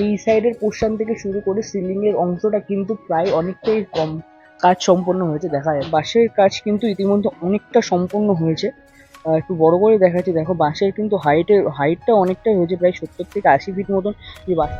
এই সাইডের পোর্শন থেকে শুরু করে সিলিং এর অংশটা কিন্তু প্রায় অনেকটাই কম কাজ সম্পন্ন হয়েছে, দেখা যায় বাঁশের কাজ কিন্তু ইতিমধ্যে অনেকটা সম্পন্ন হয়েছে। একটু বড় করে দেখাচ্ছি। দেখো, বাঁশের কিন্তু হাইটের হাইটটা অনেকটাই হয়েছে, প্রায় সত্তর থেকে আশি ফিট মতন। যে বাঁশ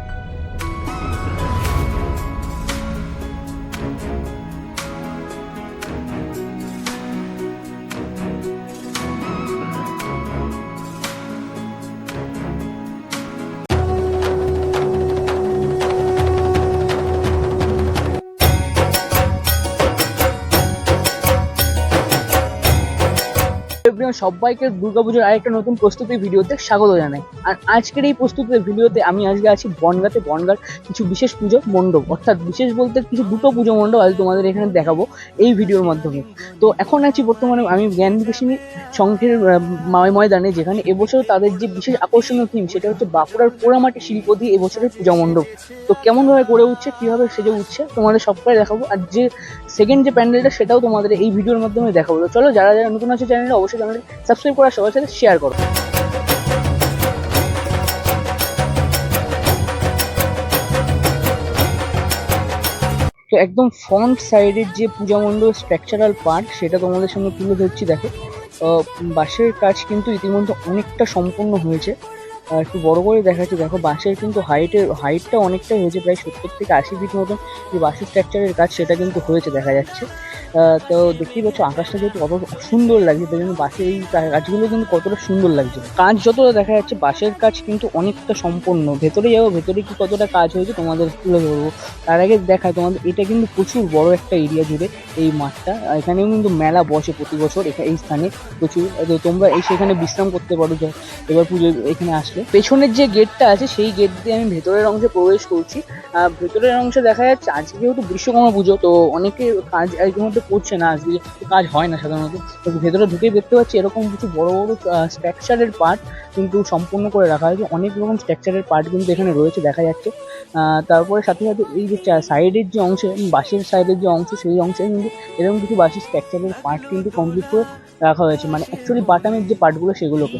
এভরিওয়ান সবাইকে দুর্গাপুজোর আরেকটা নতুন প্রস্তুতি ভিডিওতে স্বাগত জানাই। আর আজকের এই প্রস্তুতির ভিডিওতে আমি আজকে আছি বনগাতে। বনগার কিছু বিশেষ পুজো মণ্ডপ। অর্থাৎ বিশেষ বলতে কিছু দুটো পুজো মণ্ডপ আজ তোমাদের এখানে দেখাবো এই ভিডিওর মাধ্যমে। তো এখন আছি বর্তমানে আমি জ্ঞান বিকাশিনী সংঘের ময়দানে, যেখানে এবছর তাদের যে বিশেষ আকর্ষণীয় থিম সেটা হচ্ছে বাঁকুড়ার পোড়ামাটি শিল্প দিয়ে এবছরের পূজা মণ্ডপ। তো কেমনভাবে গড়ে উঠছে, কীভাবে সেজে উঠছে, তোমাদের সবটাই দেখাবো। আর যে সেকেন্ড যে প্যান্ডেলটা, সেটাও তোমাদের এই ভিডিওর মাধ্যমে দেখাবো। তো চলো, যারা যারা নতুন আছে চ্যানেলে অবশ্যই চ্যানেলটি সাবস্ক্রাইব করা সবার সাথে শেয়ার করো। তো একদম ফ্রন্ট সাইডের যে পূজা মণ্ডপ স্ট্রাকচারাল পার্ট সেটা তোমাদের সামনে তুলে ধরছি, দেখো। বাঁশের কাজ কিন্তু ইতিমধ্যে অনেকটা সম্পূর্ণ হয়েছে। একটু বড় করে দেখাচ্ছি, দেখো, বাঁশের কিন্তু হাইটের হাইটটা অনেকটাই হয়েছে, প্রায় সত্তর থেকে আশি ফিট মতন যে বাঁশের স্ট্রাকচারের কাজ, সেটা কিন্তু হয়েছে, দেখা যাচ্ছে। তো দেখতেই পাচ্ছ, আকাশটা যেহেতু কত সুন্দর লাগছে, তাই জন্য বাঁশের এই কাজগুলো কিন্তু কতটা সুন্দর লাগছে। কাজ যতটা দেখা যাচ্ছে বাঁশের কাজ কিন্তু অনেকটা সম্পন্ন। ভেতরে যাব, ভেতরে কি কতটা কাজ হয়েছে তোমাদের তুলে ধরবো। তার আগে দেখায় তোমাদের, এটা কিন্তু প্রচুর বড় একটা এরিয়া জুড়ে এই মাঠটা। এখানেও কিন্তু মেলা বসে প্রতি বছর, এখা- এই স্থানে প্রচুর। তো তোমরা এই সেখানে বিশ্রাম করতে পারো এবার পুজো এখানে আসলে। পেছনের যে গেটটা আছে, সেই গেট দিয়ে আমি ভেতরের অংশে প্রবেশ করছি। ভেতরের অংশে দেখা যাচ্ছে, আজকে যেহেতু বিশ্বকর্মা পুজো, তো অনেকে কাজ এর মধ্যে করছে না তো কাজ হয় না সাধারণত। তো ভেতরে ঢুকেই দেখতে পাচ্ছি এরকম কিছু বড় বড় স্ট্রাকচারের পার্ট কিন্তু সম্পূর্ণ করে রাখা হয়েছে। অনেক রকম স্ট্রাকচারের পার্ট কিন্তু এখানে রয়েছে, দেখা যাচ্ছে। তারপরে সাথে সাথে এই যে সাইডের যে অংশে বাঁশের সাইডের যে অংশ, সেই অংশে কিন্তু এরকম কিছু বাঁশের স্ট্রাকচারের পার্ট কিন্তু কমপ্লিট করে রাখা হয়েছে। মানে অ্যাকচুয়ালি বাটামের যে পার্টগুলো সেগুলোকে।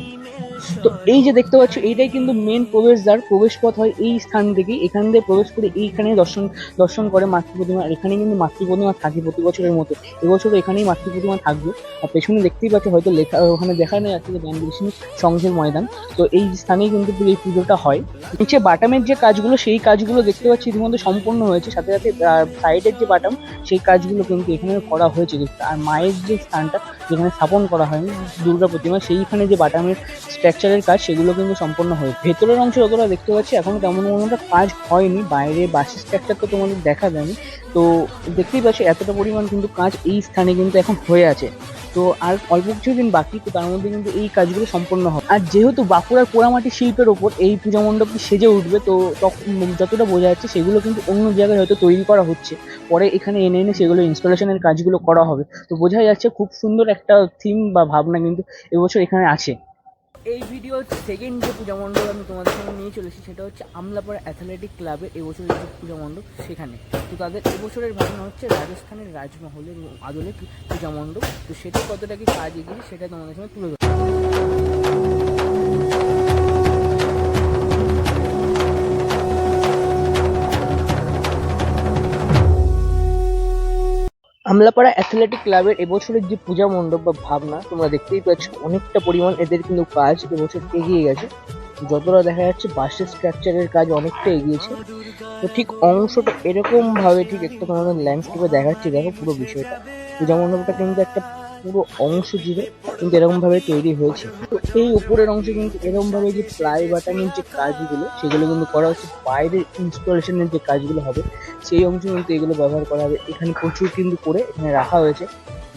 তো এই যে দেখতে পাচ্ছ এইটাই কিন্তু মেন প্রবেশদ্বার প্রবেশ পথ হয় এই স্থান থেকেই। এখান দিয়ে প্রবেশ করে এইখানে দর্শন দর্শন করে মাতৃ প্রতিমা এখানে কিন্তু মাতৃ প্রতিমা থাকে প্রতি বছরের মতো। এবছরও এখানেই মাতৃ প্রতিমা থাকবে। আর পেছনে দেখতেই পাচ্ছ হয়তো লেখা ওখানে দেখানো যাচ্ছে যে জ্ঞান বিষ্ণু সংঘের ময়দান। তো এই স্থানেই কিন্তু এই পুজোটা হয়। নিচে বাটামের যে কাজগুলো সেই কাজগুলো দেখতে পাচ্ছি ইতিমধ্যে সম্পূর্ণ হয়েছে। সাথে সাথে সাইডের যে বাটাম সেই কাজগুলো কিন্তু এখানে করা হয়েছে। আর মায়ের যে স্থানটা যেখানে স্থাপন করা হয়নি দুর্গা প্রতিমা সেইখানে যে বাটামের স্ট্রাকচারের কাজ সেগুলো কিন্তু সম্পন্ন হয়েছে ভেতরের অংশ যতটা দেখতে পাচ্ছি, এখনও তেমন একটা কাজ হয়নি। বাইরে বাসের স্ট্রাকচার তো তোমাদের দেখা যায়নি। তো দেখতেই পাচ্ছি এতটা পরিমাণ কিন্তু কাজ এই স্থানে কিন্তু এখন হয়ে আছে। তো আর অল্প কিছুদিন বাকি, তো তার মধ্যে কিন্তু এই কাজগুলো সম্পন্ন হবে। আর যেহেতু বাঁকুড়ার পোড়ামাটি শিল্পের ওপর এই পূজা মণ্ডপটি সেজে উঠবে, তো তখন যতটা বোঝা যাচ্ছে সেগুলো কিন্তু অন্য জায়গায় হয়তো তৈরি করা হচ্ছে। পরে এখানে এনে এনে সেগুলো ইনস্টলেশনের কাজগুলো করা হবে। তো বোঝা যাচ্ছে খুব সুন্দর একটা থিম বা ভাবনা কিন্তু এবছর এখানে আছে। এই ভিডিও সেকেন্ড যে পূজা মণ্ডপ আমি তোমাদের সঙ্গে নিয়ে চলেছি সেটা হচ্ছে আমলাপাড়া অ্যাথলেটিক ক্লাবের এবছরের যে পূজা মণ্ডপ সেখানে। তো তাদের এবছরের ভাবনা হচ্ছে রাজস্থানের রাজমহলের আদলে পূজা মণ্ডপ। তো সেটা কতটা কি কাজ এগিয়ে সেটা তোমাদের সঙ্গে তুলে ধরবো। আমলাপাড়া অ্যাথলেটিক ক্লাবের এবছরের যে পূজা মণ্ডপ বা ভাবনা, তোমরা দেখতেই পাচ্ছ, অনেকটা পরিমাণ এদের কিন্তু কাজ এবছর এগিয়ে গেছে। যতটা দেখা যাচ্ছে, বাসের স্ট্রাকচারের কাজ অনেকটা এগিয়েছে তো ঠিক অংশটা এরকমভাবে ঠিক একটা তোমাদের ল্যান্ডস্কেপে দেখাচ্ছে, দেখো পুরো বিষয়টা। পূজা মণ্ডপটা কিন্তু একটা পুরো অংশ জুড়ে কিন্তু এরকম ভাবে তৈরি হয়েছে। তো এই উপরের অংশে কিন্তু এরকম ভাবে যে প্লাই বাটানের যে কাজগুলো সেগুলো কিন্তু করা হচ্ছে। বাইরের ইনস্টলেশনের যে কাজগুলো হবে সেই অংশে কিন্তু এগুলো ব্যবহার করা হবে। এখানে প্রচুর কিন্তু করে এখানে রাখা হয়েছে।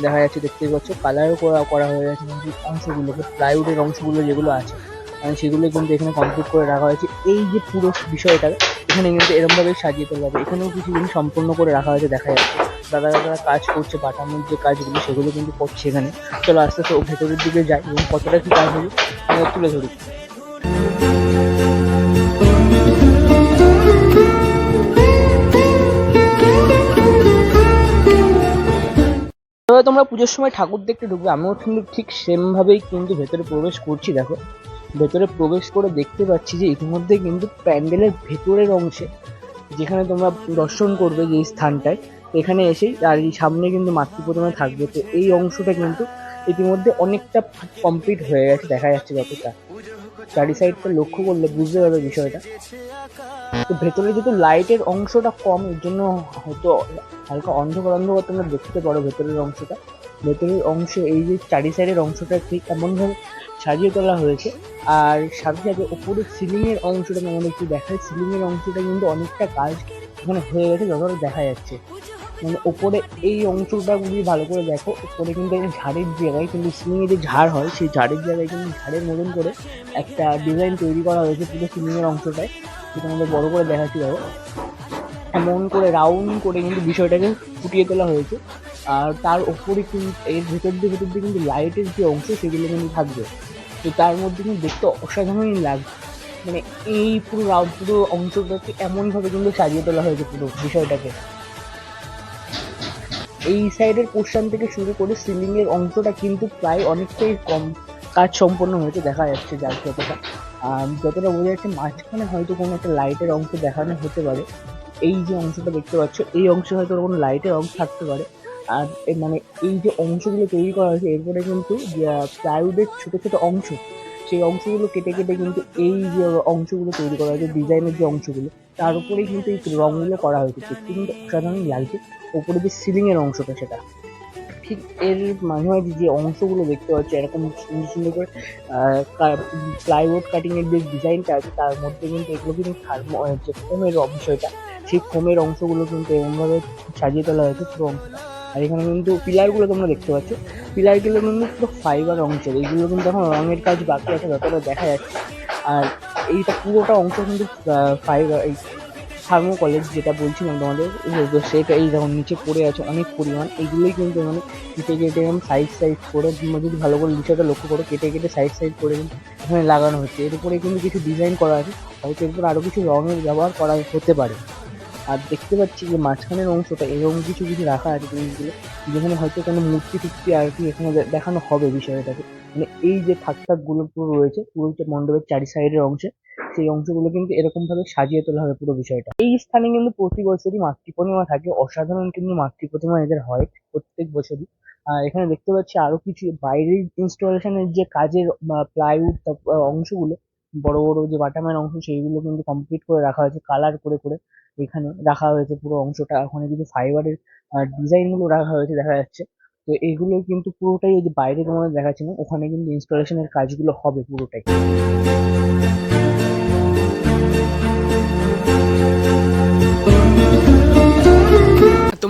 দেখা যাচ্ছে দেখতেই পাচ্ছ কালারও করা করা হয়ে গেছে কিন্তু অংশগুলোকে প্লাইউডের অংশগুলো যেগুলো আছে আহ, সেগুলো কিন্তু এখানে কমপ্লিট করে রাখা হয়েছে। এই যে পুরো বিষয়টা এখানে কিন্তু এরমভাবে সাজিয়ে তোলা হবে। এখানেও কিছু জিনিস সম্পূর্ণ করে রাখা হয়েছে দেখা যাচ্ছে। দাদা দাদারা কাজ করছে, বাটানোর যে কাজগুলো, সেগুলো কিন্তু করছে এখানে। চলো আস্তে আস্তে ভেতরের দিকে যাই এবং কতটা কি কাজ তোমাদের তুলে ধরি। তোমরা পুজোর সময় ঠাকুর দেখতে ঢুকবে, আমিও কিন্তু ঠিক সেম ভাবেই কিন্তু ভেতরে প্রবেশ করছি, দেখো। ভেতরে প্রবেশ করে দেখতে পাচ্ছি যে ইতিমধ্যে কিন্তু প্যান্ডেলের ভেতরের অংশে, যেখানে তোমরা দর্শন করবে যে স্থানটায় এখানে এসেই আর এই সামনে কিন্তু মাতৃ প্রতিমা থাকবে। তো এই অংশটা কিন্তু ইতিমধ্যে অনেকটা কমপ্লিট হয়ে গেছে, দেখা যাচ্ছে যতটা। চারি সাইডটা লক্ষ্য করলে বুঝতে পারবে বিষয়টা। তো ভেতরে যেহেতু লাইটের অংশটা কম, এর জন্য হয়তো হালকা অন্ধকার অন্ধকার তোমরা দেখতে পারো ভেতরের অংশটা। ভেতরের অংশে এই যে চারি সাইডের অংশটা ঠিক এমনভাবে সাজিয়ে তোলা হয়েছে। আর সাথে সাথে ওপরে সিলিং এর অংশটা তোমাদের একটু দেখায় সিলিং এর অংশটা কিন্তু অনেকটা কাজ এখানে হয়ে গেছে, যতটা দেখা যাচ্ছে। মানে ওপরে এই অংশটা যদি ভালো করে দেখো, ওপরে কিন্তু এই ঝাড়ের জায়গায় কিন্তু সিলিং যে ঝাড় হয়, সেই ঝাড়ের জায়গায় কিন্তু ঝাড়ের মতন করে একটা ডিজাইন তৈরি করা হয়েছে পুরো সিলিং এর অংশটায়। সেটা আমাদের বড় করে দেখাচ্ছি দেখো। এমন করে রাউন্ড করে কিন্তু বিষয়টাকে ফুটিয়ে তোলা হয়েছে। আর তার ওপরে কিন্তু, এর ভেতর দিয়ে ভেতর দিয়ে কিন্তু লাইটের যে অংশ, সেগুলো কিন্তু থাকবে। তো তার মধ্যে কিন্তু দেখতে অসাধারণই লাগবে মানে এই পুরো রাউন্ড পুরো অংশটাকে এমনভাবে কিন্তু সাজিয়ে তোলা হয়েছে পুরো বিষয়টাকে। এই সাইডের পোর্শন থেকে শুরু করে সিলিং এর অংশটা কিন্তু প্রায় অনেকটাই কম কাজ সম্পন্ন হয়েছে, দেখা যাচ্ছে যার যতটা যতটা বোঝা যাচ্ছে মাঝখানে হয়তো কোনো একটা লাইটের অংশ দেখানো হতে পারে। এই যে অংশটা দেখতে পাচ্ছ, এই অংশে হয়তো কোনো লাইটের অংশ থাকতে পারে। আর মানে এই যে অংশগুলো তৈরি করা হয়েছে, এরপরে কিন্তু প্লাইউডের ছোট ছোট অংশ সেই অংশগুলো কেটে কেটে কিন্তু এই যে অংশগুলো তৈরি করা হয়েছে, ডিজাইনের যে অংশগুলো, তার উপরেই কিন্তু এই রঙগুলো করা হয়েছে। দেখতে কিন্তু অসাধারণ লাগছে। ওপরে যে সিলিং এর অংশটা সেটা। ঠিক এর মাঝে মাঝে যে অংশগুলো দেখতে পাচ্ছি, এরকম সুন্দর সুন্দর করে প্লাইউড কাটিং এর যে ডিজাইনটা আছে, তার মধ্যে কিন্তু এগুলো কিন্তু থার্মো যে ফোমের বিষয়টা সেই ফোমের অংশগুলো কিন্তু এরকমভাবে সাজিয়ে তোলা হয়েছে পুরো অংশটা। আর এখানে কিন্তু পিলারগুলো তোমরা দেখতে পাচ্ছ। পিলারগুলো কিন্তু পুরো ফাইবার অংশের, এইগুলো কিন্তু এখন রঙের কাজ বাকি আছে, যতটা দেখা যাচ্ছে। আর এইটা পুরোটা অংশ কিন্তু ফাইবার এই থার্মোকলের যেটা বলছিলাম তোমাদের সেটা এই যখন নিচে পড়ে আছে অনেক পরিমাণ, এইগুলোই কিন্তু মানে কেটে কেটে সাইড সাইজ করে, তোমরা যদি ভালো করে বিষয়টা লক্ষ্য করো, কেটে কেটে সাইড সাইড করে এখানে লাগানো হচ্ছে। এর উপরে কিন্তু কিছু ডিজাইন করা আছে, হয়তো এরপর আরও কিছু রঙের ব্যবহার করা হতে পারে। আর দেখতে পাচ্ছি যে মাঝখানের অংশটা এরকম কিছু কিছু রাখা আছে জিনিসগুলো যেখানে হয়তো কোনো মূর্তি টুর্তি আর কি এখানে দেখানো হবে বিষয়টাকে। মানে এই যে থাক থাকগুলো পুরো রয়েছে, পুরো যে মণ্ডপের চারি সাইডের অংশে, সেই অংশগুলো কিন্তু এরকম ভাবে সাজিয়ে তোলা হবে পুরো বিষয়টা। এই স্থানে কিন্তু প্রতি বছরই মাতৃ প্রতিমা থাকে, অসাধারণ কিন্তু মাতৃ প্রতিমা এদের হয় প্রত্যেক বছরই। আর এখানে দেখতে পাচ্ছি আরও কিছু বাইরের ইনস্টলেশনের যে কাজের প্লাইউড অংশগুলো বড় বড় যে বাটামের অংশ সেইগুলো কিন্তু কমপ্লিট করে রাখা হয়েছে কালার করে করে এখানে রাখা হয়েছে পুরো অংশটা। ওখানে কিছু ফাইবারের ডিজাইনগুলো রাখা হয়েছে দেখা যাচ্ছে। তো এইগুলো কিন্তু পুরোটাই ওই যে বাইরে তোমাদের দেখাচ্ছে না, ওখানে কিন্তু ইনস্টলেশনের কাজগুলো হবে পুরোটাই।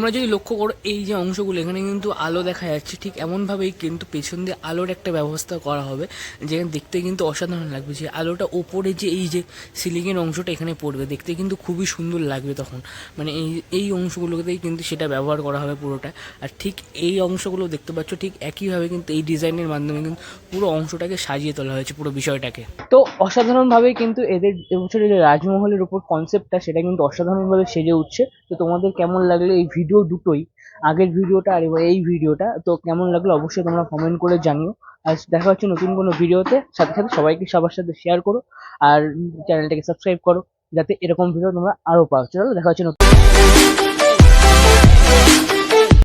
তোমরা যদি লক্ষ্য করো, এই যে অংশগুলো, এখানে কিন্তু আলো দেখা যাচ্ছে। ঠিক এমনভাবেই কিন্তু পেছন দিয়ে আলোর একটা ব্যবস্থা করা হবে, যেখানে দেখতে কিন্তু অসাধারণ লাগবে। যে আলোটা ওপরে যে এই যে সিলিংয়ের অংশটা এখানে পড়বে, দেখতে কিন্তু খুবই সুন্দর লাগবে তখন। মানে এই এই অংশগুলোতেই কিন্তু সেটা ব্যবহার করা হবে পুরোটা। আর ঠিক এই অংশগুলো দেখতে পাচ্ছ, ঠিক একইভাবে কিন্তু এই ডিজাইনের মাধ্যমে কিন্তু পুরো অংশটাকে সাজিয়ে তোলা হয়েছে, পুরো বিষয়টাকে। তো অসাধারণভাবে কিন্তু এদের এবছরের রাজমহলের উপর কনসেপ্টটা সেটা কিন্তু অসাধারণভাবে সেজে উঠছে। তো তোমাদের কেমন লাগল এই ভিডিও দুটোই। আগের ভিডিওটা আর এবার এই ভিডিওটা তো কেমন লাগল অবশ্যই তোমরা কমেন্ট করে জানিও। আর দেখা হচ্ছে নতুন কোনো ভিডিওতে সাথে সাথে সবাইকে সবার সাথে শেয়ার করো। আর চ্যানেলটাকে সাবস্ক্রাইব করো। যাতে এরকম ভিডিও তোমরা আরও পাও। চলো, দেখা হচ্ছে নতুন